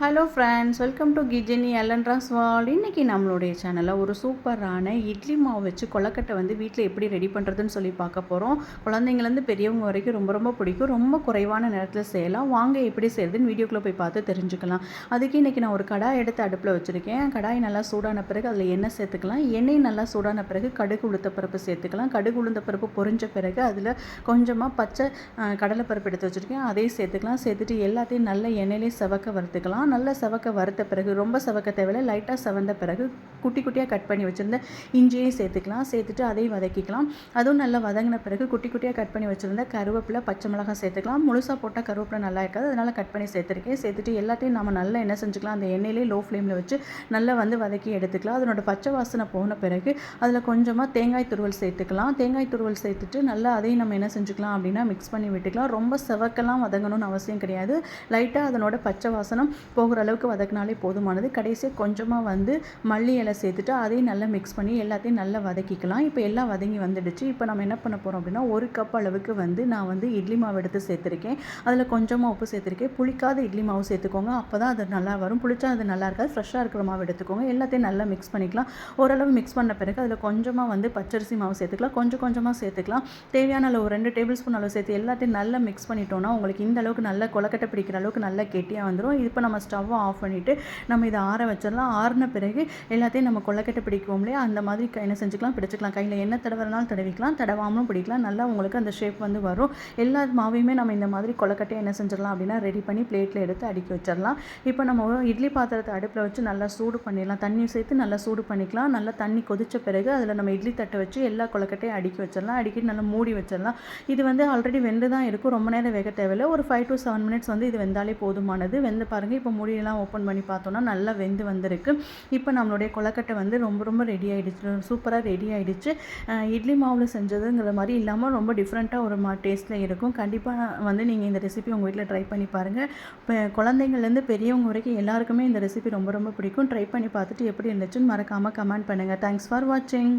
Hello friends welcome to கிஜினி எல்லன்ராஸ் வால் இன்றைக்கி நம்மளுடைய சேனலில் ஒரு சூப்பரான இட்லி மாவு வச்சு கொலக்கட்டை வந்து வீட்டில் எப்படி ரெடி பண்ணுறதுன்னு சொல்லி பார்க்க போகிறோம் குழந்தைங்கலேருந்து பெரியவங்க வரைக்கும் ரொம்ப ரொம்ப பிடிக்கும். ரொம்ப குறைவான நேரத்தில் செய்யலாம். வாங்க எப்படி செய்யுதுன்னு வீடியோக்குள்ளே போய் பார்த்து தெரிஞ்சுக்கலாம். அதுக்கு இன்றைக்கி நான் ஒரு கடாய் எடுத்து அடுப்பில் வச்சுருக்கேன். கடாய் நல்லா சூடான பிறகு அதில் எண்ணெய் சேர்த்துக்கலாம். எண்ணெய் நல்லா சூடான பிறகு கடுகு உளுத்த பருப்பு சேர்த்துக்கலாம். கடுகு உளுந்த பருப்பு பொரிஞ்ச பிறகு அதில் கொஞ்சமாக பச்சை கடலைப்பருப்பு எடுத்து வச்சுருக்கேன். அதையும் சேர்த்துக்கலாம். சேர்த்துட்டு எல்லாத்தையும் நல்ல எண்ணெயிலே செவக்க வறுத்துக்கலாம். நல்லா செவக்க வறுத்த பிறகு ரொம்ப செவக்க தேவையில்லை லைட்டாக செவந்த பிறகு குட்டி குட்டியாக கட் பண்ணி வச்சுருந்த இஞ்சியையும் சேர்த்துக்கலாம். சேர்த்துட்டு அதையும் வதக்கிக்கலாம். அதுவும் நல்லா வதங்கின பிறகு குட்டி குட்டியாக கட் பண்ணி வச்சுருந்த கருவேப்பிலை பச்சை மிளகாய் சேர்த்துக்கலாம். முழுசாக போட்டால் கருவேப்பிலை நல்லா இருக்காது. அதனால் கட் பண்ணி சேர்த்துருக்கேன். சேர்த்துட்டு எல்லாத்தையும் நம்ம நல்லா என்ன செஞ்சுக்கலாம் அந்த எண்ணெயிலே லோ ஃப்ளேமில் வச்சு நல்லா வந்து வதக்கி எடுத்துக்கலாம். அதனோட பச்சை வாசனை போன பிறகு அதில் கொஞ்சமாக தேங்காய் துருவல் சேர்த்துக்கலாம். தேங்காய் துருவல் சேர்த்துட்டு நல்லா அதையும் நம்ம என்ன செஞ்சுக்கலாம் அப்படின்னா மிக்ஸ் பண்ணி விட்டுக்கலாம். ரொம்ப செவக்கெல்லாம் வதங்கணும்னு அவசியம் கிடையாது. லைட்டாக அதனோட பச்சை வாசனம் போகிற அளவுக்கு வதக்கினாலே போதுமானது. கடைசியாக கொஞ்சமாக வந்து மல்லி இலை சேர்த்துட்டு அதையும் நல்லா மிக்ஸ் பண்ணி எல்லாத்தையும் நல்லா வதக்கிக்கலாம். இப்போ எல்லாம் வதங்கி வந்துடுச்சு. இப்போ நம்ம என்ன பண்ண போகிறோம் அப்படின்னா ஒரு கப் அளவுக்கு வந்து நான் வந்து இட்லி மாவு எடுத்து சேர்த்துருக்கேன். அதில் கொஞ்சமாக உப்பு சேர்த்துருக்கேன். புளிக்காத இட்லி மாவு சேர்த்துக்கோங்க. அப்போ தான் அது நல்லா வரும். புளிச்சா அது நல்லா இருக்காது. ஃப்ரெஷ்ஷாக இருக்கிற மாவு எடுத்துக்கோங்க. எல்லாத்தையும் நல்லா மிக்ஸ் பண்ணிக்கலாம். ஓரளவு மிக்ஸ் பண்ண பிறகு அதில் கொஞ்சமாக வந்து பச்சரிசி மாவு சேர்த்துக்கலாம். கொஞ்சம் கொஞ்சமாக சேர்த்துக்கலாம். தேவையான அளவு ரெண்டு டேபிள் ஸ்பூன் அளவு சேர்த்து எல்லாத்தையும் நல்லா மிக்ஸ் பண்ணிட்டோம்னா உங்களுக்கு இந்த அளவுக்கு நல்ல கொலக்கட்டை பிடிக்கிற அளவுக்கு நல்லா கெட்டியாக வந்துடும் இப்போ நம்ம ஸ்டவ்வை ஆஃப் பண்ணிவிட்டு நம்ம இதை ஆற வச்சிடலாம். ஆறின பிறகு எல்லாத்தையும் நம்ம கொள்ளக்கட்டை பிடிக்குவோம் இல்லையா? அந்த மாதிரி என்ன செஞ்சுக்கலாம்? பிடிச்சிக்கலாம். கையில் என்ன தடவைனாலும் தடவிக்கலாம். தடவாமலும் பிடிக்கலாம். நல்லா உங்களுக்கு அந்த ஷேப் வந்து வரும். எல்லா மாவையுமே நம்ம இந்த மாதிரி கொள்ளக்கட்டையை என்ன செஞ்சிடலாம் அப்படின்னா ரெடி பண்ணி பிளேட்டில் எடுத்து அடுக்கி வச்சிடலாம். இப்போ நம்ம இட்லி பாத்திரத்தை அடுப்பில் வச்சு நல்லா சூடு பண்ணிடலாம். தண்ணியும் சேர்த்து நல்லா சூடு பண்ணிக்கலாம். நல்லா தண்ணி கொதித்த பிறகு அதில் நம்ம இட்லி தட்டை வச்சு எல்லா கொள்ளக்கட்டையும் அடுக்கி வச்சிடலாம். அடிக்கிட்டு நல்லா மூடி வச்சிடலாம். இது வந்து ஆல்ரெடி வெந்து தான் இருக்கும். ரொம்ப நேரம் வேக தேவையில்லை. ஒரு ஃபைவ் டு செவன் மினிட்ஸ் வந்து இது வெந்தாலே போதுமானது. வெந்து பாருங்கள் இப்போ மூடியெல்லாம் ஓப்பன் பண்ணி பார்த்தோன்னா நல்லா வெந்து வந்திருக்கு. இப்போ நம்மளுடைய கொலக்கட்டை வந்து ரொம்ப ரொம்ப ரெடி ஆகிடுச்சு சூப்பராக ரெடி ஆகிடுச்சு இட்லி மாவில் செஞ்சதுங்கிற மாதிரி இல்லாமல் ரொம்ப டிஃப்ரெண்ட்டாக ஒரு மா டேஸ்ட்டில் இருக்கும். கண்டிப்பாக வந்து நீங்கள் இந்த ரெசிபி உங்கள் வீட்டில் ட்ரை பண்ணி பாருங்கள் இப்போ குழந்தைங்கள்லேருந்து பெரியவங்க வரைக்கும் எல்லாருக்குமே இந்த ரெசிபி ரொம்ப ரொம்ப பிடிக்கும். ட்ரை பண்ணி பார்த்துட்டு எப்படி இருந்துச்சுன்னு மறக்காமல் கமெண்ட் பண்ணுங்கள் தேங்க்ஸ் ஃபார் வாட்சிங்